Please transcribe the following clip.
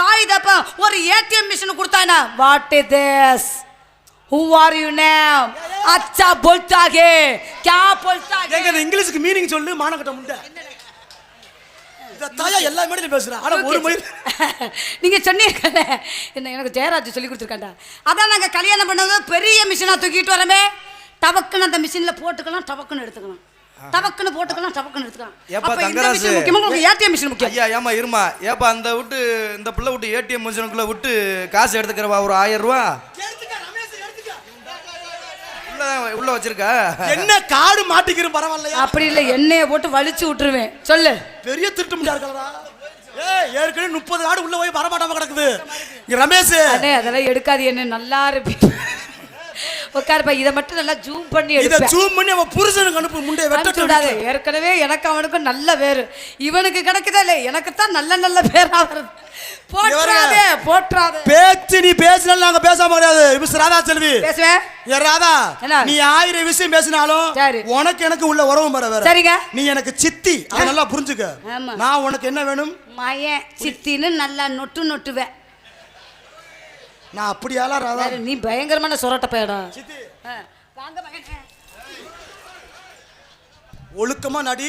தாய் தப்பா ஒரு ஏடிஎம் மிஷின் கொடுத்தானா what is this who are you name அச்சா போல்டாகே கே போல்டாகே எங்க இங்கிலீஷ்க்கு மீனிங் சொல்லு மானக்கட்ட முண்டை தாயா எல்லா மொழியிலும் பேசுறேன் ஆனால் ஒரு மொழி நீங்கள் சொன்னீங்கல்ல. என்ன எனக்கு ஜெயராஜ் சொல்லி கொடுத்துருக்காண்டா. அதான் நாங்கள் கல்யாணம் பண்ணது பெரிய மிஷினாக தூக்கிட்டு வரமே. டபக்குன்னு அந்த மிஷினில் போட்டுக்கலாம் டபக்குன்னு எடுத்துக்கலாம். டபக்குன்னு போட்டுக்கலாம் டபக்குன்னு எடுத்துக்கலாம். ஏப்பா தங்கராசு? மிஷின் முக்கியமா? உங்களுக்கு ஏடிஎம் மிஷின் முக்கியம். ஐயா ஏமா இருமா ஏப்பா அந்த விட்டு இந்த பிள்ளை விட்டு ஏடிஎம் மிஷினுக்குள்ள விட்டு காசு எடுத்துக்கிறவா? ஒரு ஆயிரம் ரூபா உள்ள உள்ள வச்சிருக்கா? என்ன காடு மாட்டிக்கிறோம் பரவாயில்லையா? அப்படி இல்லை எண்ணெயை போட்டு வலிச்சு விட்டுருவேன். சொல்லு. பெரிய திருட்டு முடியா இருக்கிறதா ஏய் ஏற்கனவே முப்பது நாடு உள்ள போய் வரமாட்டாம கிடக்குது. இங்க ரமேஷ். அதெல்லாம் எடுக்காது என்ன நல்லா இருப்பீங்க. உட்காருப்பா இதை மட்டும் நல்லா ஜூம் பண்ணி இத ஜூம் பண்ணி அவன் புருஷனுக்கு அனுப்பு முண்டைய அனுப்பிச்சு விடாத வெட்ட ஏற்கனவே எனக்கு அவனுக்கும் நல்ல பேரு இவனுக்கு கிடைக்குதா இல்லை எனக்கு தான் நல்ல நல்ல பேரா வருது. போற்றாதே போற்றாதே. பேச்சு நீ பேசினாலும் நாங்க பேசாம கிடையாது மிஸ் ராதா செல்வி. பேசுவேன்? ஏ ராதா என்ன? நீ ஆயிரம் விஷயம் பேசினாலும். உனக்கு எனக்கு உள்ள உறவு மர வேற. சரிங்க. நீ எனக்கு சித்தி. அதை நல்லா புரிஞ்சுக்க. நான் உனக்கு என்ன வேணும்? மயன் சித்தின்னு நல்லா நொட்டு நொட்டுவேன். நான் அப்படியாலா ராதா? நீ பயங்கரமான சொரட்ட பையடா. வாங்க ஒழுக்கமா நடி.